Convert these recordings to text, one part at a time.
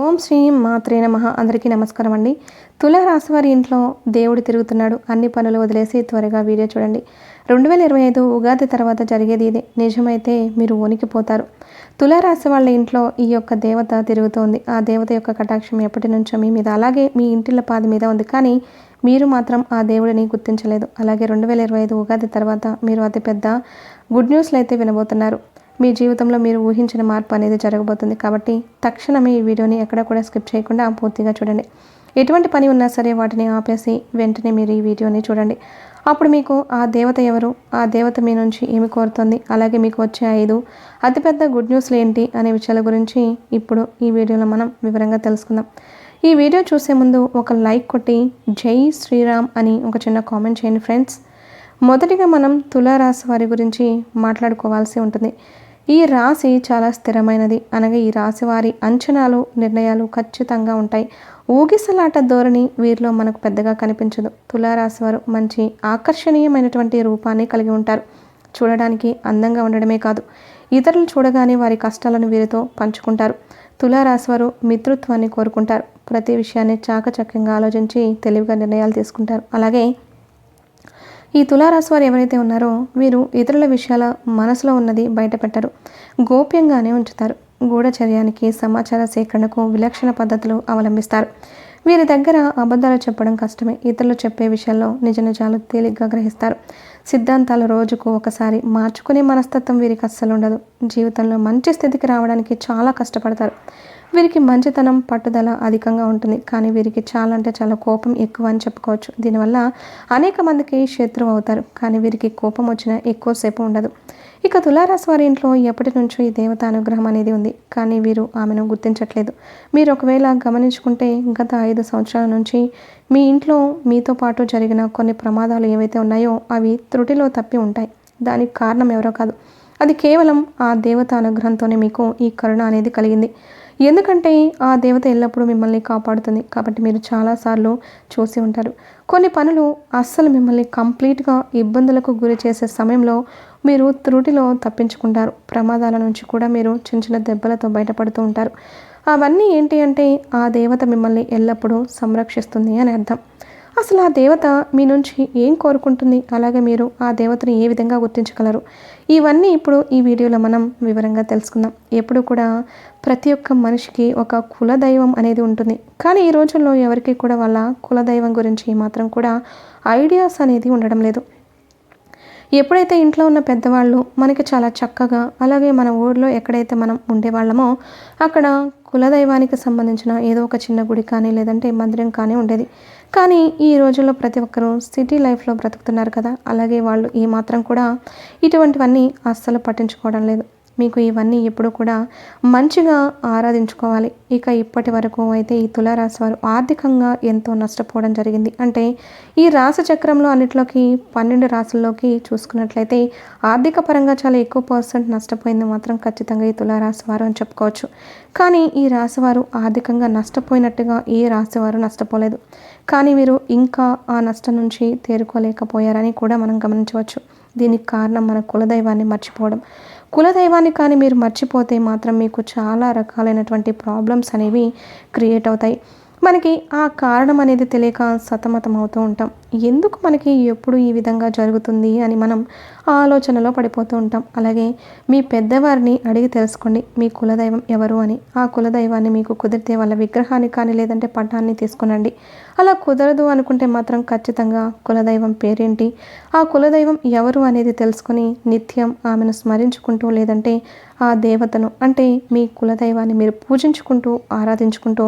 ఓం శ్రీ మాత్రే నమ. అందరికీ నమస్కారం అండి. తుల రాశివారి ఇంట్లో దేవుడు తిరుగుతున్నాడు. అన్ని పనులు వదిలేసి త్వరగా వీడియో చూడండి. రెండు వేల ఇరవై ఐదు ఉగాది తర్వాత జరిగేది ఇదే. నిజమైతే మీరు వణికిపోతారు తులారాశి వాళ్ళ ఇంట్లో ఈ యొక్క దేవత తిరుగుతోంది. ఆ దేవత యొక్క కటాక్షం ఎప్పటి నుంచో మీ మీద అలాగే మీ ఇంటిల పాది మీద ఉంది. కానీ మీరు మాత్రం ఆ దేవుడిని గుర్తించలేదు. అలాగే రెండు వేల ఇరవై ఐదు ఉగాది తర్వాత మీరు అతిపెద్ద గుడ్ న్యూస్లు అయితే వినబోతున్నారు. మీ జీవితంలో మీరు ఊహించిన మార్పు అనేది జరగబోతుంది కాబట్టి తక్షణమే ఈ వీడియోని ఎక్కడ కూడా స్కిప్ చేయకుండా పూర్తిగా చూడండి. ఎటువంటి పని ఉన్నా సరే వాటిని ఆపేసి వెంటనే మీరు ఈ వీడియోని చూడండి. అప్పుడు మీకు ఆ దేవత ఎవరు? ఆ దేవత మీ నుంచి ఏమి కోరుతుంది? అలాగే మీకు వచ్చే ఐదు అతిపెద్ద గుడ్ న్యూస్లు ఏంటి అనే విషయాల గురించి ఇప్పుడు ఈ వీడియోలో మనం వివరంగా తెలుసుకుందాం. ఈ వీడియో చూసే ముందు ఒక లైక్ కొట్టి జై శ్రీరామ్ అని ఒక చిన్న కామెంట్ చేయండి ఫ్రెండ్స్. మొదటిగా మనం తులారాశి వారి గురించి మాట్లాడుకోవాల్సి ఉంటుంది. ఈ రాశి చాలా స్థిరమైనది. అనగా ఈ రాశి వారి అంచనాలు నిర్ణయాలు ఖచ్చితంగా ఉంటాయి. ఊగిసలాట ధోరణి వీరిలో మనకు పెద్దగా కనిపించదు. తులారాశి వారు మంచి ఆకర్షణీయమైనటువంటి రూపాన్ని కలిగి ఉంటారు. చూడడానికి అందంగా ఉండడమే కాదు ఇతరులు చూడగానే వారి కష్టాలను వీరితో పంచుకుంటారు. తులారాశి వారు మిత్రుత్వాన్ని కోరుకుంటారు. ప్రతి విషయాన్ని చాకచక్యంగా ఆలోచించి తెలివిగా నిర్ణయాలు తీసుకుంటారు. అలాగే ఈ తులారాశి వారు ఎవరైతే ఉన్నారో వీరు ఇతరుల విషయాల మనసులో ఉన్నది బయటపెట్టరు. గోప్యంగానే ఉంచుతారు. గూఢచర్యానికి సమాచార సేకరణకు విలక్షణ పద్ధతులు అవలంబిస్తారు. వీరి దగ్గర అబద్ధాలు చెప్పడం కష్టమే. ఇతరులు చెప్పే విషయాల్లో నిజ నిజాలు తేలిగ్గా గ్రహిస్తారు. సిద్ధాంతాలు రోజుకు ఒకసారి మార్చుకునే మనస్తత్వం వీరికి అస్సలు ఉండదు జీవితంలో మంచి స్థితికి రావడానికి చాలా కష్టపడతారు. వీరికి మంచితనం పట్టుదల అధికంగా ఉంటుంది. కానీ వీరికి చాలా అంటే చాలా కోపం ఎక్కువ అని చెప్పుకోవచ్చు. దీనివల్ల అనేక మందికి శత్రువు అవుతారు. కానీ వీరికి కోపం వచ్చినా ఎక్కువసేపు ఉండదు. ఇక తులారాశి వారి ఇంట్లో ఎప్పటి నుంచో ఈ దేవత అనుగ్రహం అనేది ఉంది. కానీ వీరు ఆమెను గుర్తించట్లేదు. మీరు ఒకవేళ గమనించుకుంటే గత ఐదు సంవత్సరాల నుంచి మీ ఇంట్లో మీతో పాటు జరిగిన కొన్ని ప్రమాదాలు ఏవైతే ఉన్నాయో అవి త్రుటిలో తప్పి ఉంటాయి. దానికి కారణం ఎవరో కాదు. అది కేవలం ఆ దేవత అనుగ్రహంతోనే మీకు ఈ కరుణ అనేది కలిగింది. ఎందుకంటే ఆ దేవత ఎల్లప్పుడూ మిమ్మల్ని కాపాడుతుంది. కాబట్టి మీరు చాలాసార్లు చూసి ఉంటారు. కొన్ని పనులు అస్సలు మిమ్మల్ని కంప్లీట్గా ఇబ్బందులకు గురి చేసే సమయంలో మీరు త్రుటిలో తప్పించుకుంటారు. ప్రమాదాల నుంచి కూడా మీరు చిన్న చిన్న దెబ్బలతో బయటపడుతూ ఉంటారు. అవన్నీ ఏంటి అంటే ఆ దేవత మిమ్మల్ని ఎల్లప్పుడూ సంరక్షిస్తుంది అని అర్థం. అసలు ఆ దేవత మీ నుంచి ఏం కోరుకుంటుంది? అలాగే మీరు ఆ దేవతను ఏ విధంగా గుర్తించగలరు? ఇవన్నీ ఇప్పుడు ఈ వీడియోలో మనం వివరంగా తెలుసుకుందాం. ఎప్పుడు కూడా ప్రతి ఒక్క మనిషికి ఒక కులదైవం అనేది ఉంటుంది. కానీ ఈ రోజుల్లో ఎవరికి కూడా వాళ్ళ కులదైవం గురించి మాత్రం కూడా ఐడియాస్ అనేది ఉండడం లేదు. ఎప్పుడైతే ఇంట్లో ఉన్న పెద్దవాళ్ళు మనకి చాలా చక్కగా అలాగే మన ఊర్లో ఎక్కడైతే మనం ఉండేవాళ్ళమో అక్కడ కులదైవానికి సంబంధించిన ఏదో ఒక చిన్న గుడి కానీ లేదంటే మందిరం కానీ ఉండేది. కానీ ఈ రోజుల్లో ప్రతి ఒక్కరూ సిటీ లైఫ్లో బ్రతుకుతున్నారు కదా. అలాగే వాళ్ళు ఈ మాత్రం కూడా ఇటువంటివన్నీ అస్సలు పట్టించుకోవడం లేదు. మీకు ఇవన్నీ ఎప్పుడు కూడా మంచిగా ఆరాధించుకోవాలి. ఇక ఇప్పటి వరకు అయితే ఈ తులారాశి వారు ఆర్థికంగా ఎంతో నష్టపోవడం జరిగింది. అంటే ఈ రాశి చక్రంలో అన్నిట్లోకి పన్నెండు రాసుల్లోకి చూసుకున్నట్లయితే ఆర్థిక పరంగా చాలా ఎక్కువ పర్సెంట్ నష్టపోయింది మాత్రం ఖచ్చితంగా ఈ తులారాశి వారు అని చెప్పుకోవచ్చు. కానీ ఈ రాశివారు ఆర్థికంగా నష్టపోయినట్టుగా ఏ రాశివారు నష్టపోలేదు. కానీ వీరు ఇంకా ఆ నష్టం నుంచి తేరుకోలేకపోయారని కూడా మనం గమనించవచ్చు. దీనికి కారణం మన కులదైవాన్ని మర్చిపోవడం. కులదైవాన్ని కానీ మీరు మర్చిపోతే మాత్రం మీకు చాలా రకాలైనటువంటి ప్రాబ్లమ్స్ అనేవి క్రియేట్ అవుతాయి. మనకి ఆ కారణం అనేది తెలియక సతమతం అవుతూ ఉంటాం. ఎందుకు మనకి ఎప్పుడు ఈ విధంగా జరుగుతుంది అని మనం ఆలోచనలో పడిపోతూ ఉంటాం. అలాగే మీ పెద్దవారిని అడిగి తెలుసుకోండి మీ కులదైవం ఎవరు అని. ఆ కులదైవాన్ని మీకు కుదిరితే వాళ్ళ విగ్రహాన్ని కానీ లేదంటే పటాన్ని తీసుకునండి. అలా కుదరదు అనుకుంటే మాత్రం ఖచ్చితంగా కులదైవం పేరేంటి? ఆ కులదైవం ఎవరు అనేది తెలుసుకొని నిత్యం ఆమెను స్మరించుకుంటూ లేదంటే ఆ దేవతను అంటే మీ కులదైవాన్ని మీరు పూజించుకుంటూ ఆరాధించుకుంటూ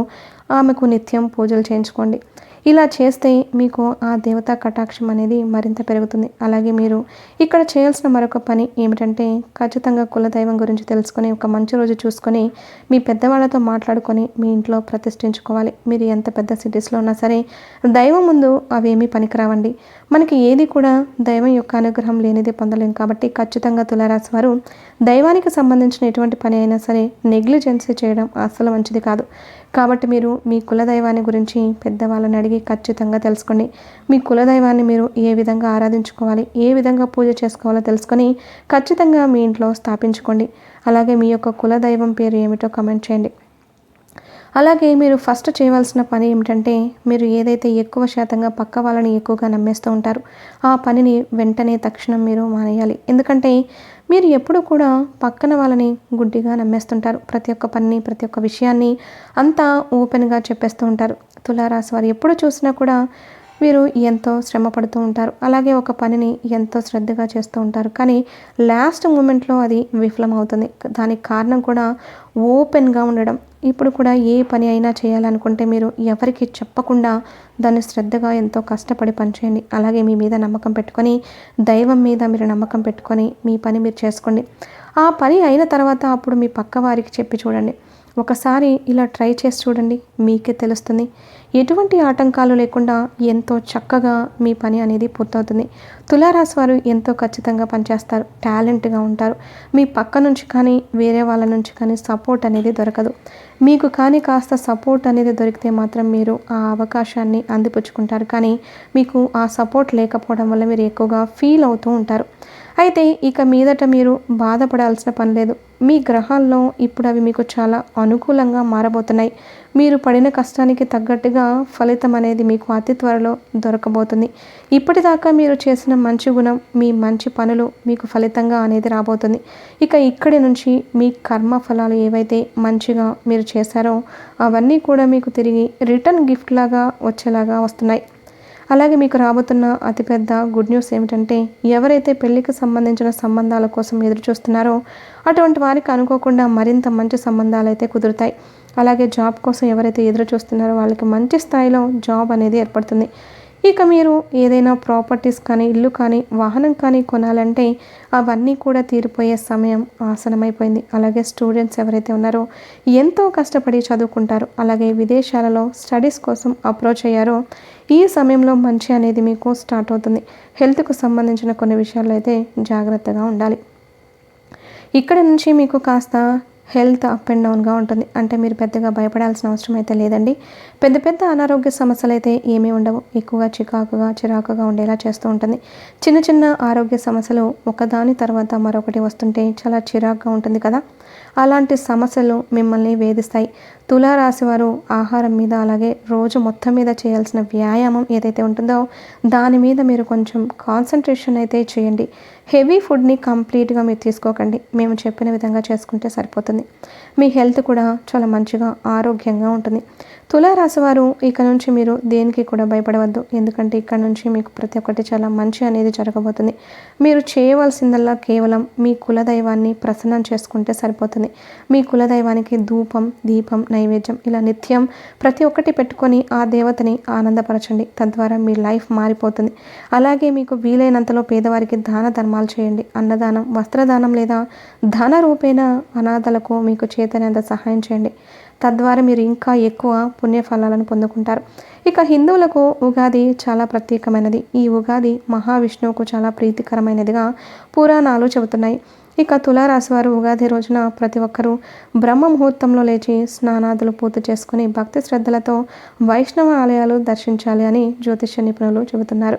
ఆమెకు నిత్యం పూజలు చేయించుకోండి. ఇలా చేస్తే మీకు ఆ దేవతా కటాక్షం అనేది మరింత పెరుగుతుంది. అలాగే మీరు ఇక్కడ చేయాల్సిన మరొక పని ఏమిటంటే ఖచ్చితంగా కులదైవం గురించి తెలుసుకొని ఒక మంచి రోజు చూసుకొని మీ పెద్దవాళ్ళతో మాట్లాడుకొని మీ ఇంట్లో ప్రతిష్ఠించుకోవాలి. మీరు ఎంత పెద్ద సిటీస్లో ఉన్నా సరే దైవం ముందు అవేమీ పనికిరావండి. మనకి ఏది కూడా దైవం యొక్క అనుగ్రహం లేనిదే పొందలేం. కాబట్టి ఖచ్చితంగా తులారాశి వారు దైవానికి సంబంధించిన ఎటువంటి పని అయినా సరే నెగ్లిజెన్సీ చేయడం అస్సలు మంచిది కాదు. కాబట్టి మీరు మీ కులదైవాన్ని గురించి పెద్దవాళ్ళని అడిగి ఖచ్చితంగా తెలుసుకోండి మీ కులదైవాన్ని మీరు ఏ విధంగా ఆరాధించుకోవాలి ఏ విధంగా పూజ చేసుకోవాలో తెలుసుకొని ఖచ్చితంగా మీ ఇంట్లో స్థాపించుకోండి. అలాగే మీ యొక్క కులదైవం పేరు ఏమిటో కమెంట్ చేయండి. అలాగే మీరు ఫస్ట్ చేయవలసిన పని ఏమిటంటే మీరు ఏదైతే ఎక్కువ శాతంగా పక్క వాళ్ళని ఎక్కువగా నమ్మేస్తూ ఉంటారు ఆ పనిని వెంటనే తక్షణం మీరు మానేయాలి. ఎందుకంటే మీరు ఎప్పుడు కూడా పక్కన వాళ్ళని గుడ్డిగా నమ్మేస్తుంటారు. ప్రతి ఒక్క పనిని ప్రతి ఒక్క విషయాన్ని అంతా ఓపెన్గా చెప్పేస్తూ ఉంటారు. తులారాశి వారు ఎప్పుడు చూసినా కూడా వీరు ఎంతో శ్రమ పడుతూ ఉంటారు. అలాగే ఒక పనిని ఎంతో శ్రద్ధగా చేస్తూ ఉంటారు. కానీ లాస్ట్ మూమెంట్లో అది విఫలమవుతుంది. దానికి కారణం కూడా ఓపెన్గా ఉండడం. ఇప్పుడు కూడా ఏ పని అయినా చేయాలనుకుంటే మీరు ఎవరికి చెప్పకుండా దాన్ని శ్రద్ధగా ఎంతో కష్టపడి పనిచేయండి. అలాగే మీ మీద నమ్మకం పెట్టుకొని దైవం మీద మీరు నమ్మకం పెట్టుకొని మీ పని మీరు చేసుకోండి. ఆ పని అయిన తర్వాత అప్పుడు మీ పక్క వారికి చెప్పి చూడండి. ఒకసారి ఇలా ట్రై చేసి చూడండి మీకే తెలుస్తుంది. ఎటువంటి ఆటంకాలు లేకుండా ఎంతో చక్కగా మీ పని అనేది పూర్తవుతుంది. తులారాశి వారు ఎంతో ఖచ్చితంగా పనిచేస్తారు టాలెంట్గా ఉంటారు. మీ పక్క నుంచి కానీ వేరే వాళ్ళ నుంచి కానీ సపోర్ట్ అనేది దొరకదు. మీకు కానీ కాస్త సపోర్ట్ అనేది దొరికితే మాత్రం మీరు ఆ అవకాశాన్ని అందిపుచ్చుకుంటారు. కానీ మీకు ఆ సపోర్ట్ లేకపోవడం వల్ల మీరు ఎక్కువగా ఫీల్ అవుతూ ఉంటారు. అయితే ఇక మీదట మీరు బాధపడాల్సిన పని లేదు. మీ గ్రహాల్లో ఇప్పుడు అవి మీకు చాలా అనుకూలంగా మారబోతున్నాయి. మీరు పడిన కష్టానికి తగ్గట్టుగా ఫలితం అనేది మీకు అతి త్వరలో దొరకబోతుంది. ఇప్పటిదాకా మీరు చేసిన మంచి గుణం మీ మంచి పనులు మీకు ఫలితంగా అనేది రాబోతుంది. ఇక ఇక్కడి నుంచి మీ కర్మ ఫలాలు ఏవైతే మంచిగా మీరు చేశారో అవన్నీ కూడా మీకు తిరిగి రిటర్న్ గిఫ్ట్ లాగా వచ్చేలాగా వస్తున్నాయి. అలాగే మీకు రాబోతున్న అతిపెద్ద గుడ్ న్యూస్ ఏమిటంటే ఎవరైతే పెళ్ళికి సంబంధించిన సంబంధాల కోసం ఎదురు చూస్తున్నారో అటువంటి వారికి అనుకోకుండా మరింత మంచి సంబంధాలు అయితే కుదురుతాయి. అలాగే జాబ్ కోసం ఎవరైతే ఎదురు చూస్తున్నారో వాళ్ళకి మంచి స్థాయిలో జాబ్ అనేది ఏర్పడుతుంది. ఇక మీరు ఏదైనా ప్రాపర్టీస్ కానీ ఇల్లు కానీ వాహనం కానీ కొనాలంటే అవన్నీ కూడా తీరిపోయే సమయం ఆసనమైపోయింది. అలాగే స్టూడెంట్స్ ఎవరైతే ఉన్నారో ఎంతో కష్టపడి చదువుకుంటారు. అలాగే విదేశాలలో స్టడీస్ కోసం అప్రోచ్ అయ్యారో ఈ సమయంలో మంచి అనేది మీకు స్టార్ట్ అవుతుంది. హెల్త్కు సంబంధించిన కొన్ని విషయాల్లో అయితే జాగ్రత్తగా ఉండాలి. ఇక్కడ నుంచి మీకు కాస్త హెల్త్ అప్ అండ్ డౌన్గా ఉంటుంది. అంటే మీరు పెద్దగా భయపడాల్సిన అవసరం అయితే లేదండి. పెద్ద పెద్ద అనారోగ్య సమస్యలు అయితే ఏమీ ఉండవు. ఎక్కువగా చికాకుగా చిరాకుగా ఉండేలా చేస్తూ ఉంటుంది. చిన్న చిన్న ఆరోగ్య సమస్యలు ఒకదాని తర్వాత మరొకటి వస్తుంటే చాలా చిరాకుగా ఉంటుంది కదా. అలాంటి సమస్యలు మిమ్మల్ని వేధిస్తాయి. తులారాశి వారు ఆహారం మీద అలాగే రోజు మొత్తం మీద చేయాల్సిన వ్యాయామం ఏదైతే ఉంటుందో దాని మీద మీరు కొంచెం కాన్సన్ట్రేషన్ అయితే చేయండి. హెవీ ఫుడ్ని కంప్లీట్గా మీరు తీసుకోకండి. మేము చెప్పిన విధంగా చేసుకుంటే సరిపోతుంది. మీ హెల్త్ కూడా చాలా మంచిగా ఆరోగ్యంగా ఉంటుంది. తులారాశి వారు ఇక నుంచి మీరు దేనికి కూడా భయపడవద్దు. ఎందుకంటే ఇక్కడ నుంచి మీకు ప్రతి ఒక్కటి చాలా మంచి అనేది జరగబోతుంది. మీరు చేయవలసిందల్లా కేవలం మీ కులదైవాన్ని ప్రసన్నం చేసుకుంటే సరిపోతుంది. మీ కులదైవానికి ధూపం దీపం నైవేద్యం ఇలా నిత్యం ప్రతి ఒక్కటి పెట్టుకొని ఆ దేవతని ఆనందపరచండి. తద్వారా మీ లైఫ్ మారిపోతుంది. అలాగే మీకు వీలైనంతలో పేదవారికి దాన ధర్మాలు చేయండి. అన్నదానం వస్త్రదానం లేదా ధన రూపేణ అనాథలకు మీకు చేతనంత సహాయం చేయండి. తద్వారా మీరు ఇంకా ఎక్కువ పుణ్యఫలాలను పొందుకుంటారు. ఇక హిందువులకు ఉగాది చాలా ప్రత్యేకమైనది. ఈ ఉగాది మహావిష్ణువుకు చాలా ప్రీతికరమైనదిగా పురాణాలు చెబుతున్నాయి. ఇక తులారాశి వారు ఉగాది రోజున ప్రతి ఒక్కరూ బ్రహ్మ ముహూర్తంలో లేచి స్నానాదులు పూర్తి చేసుకుని భక్తి శ్రద్ధలతో వైష్ణవ ఆలయాలు దర్శించాలి అని జ్యోతిష్య నిపుణులు చెబుతున్నారు.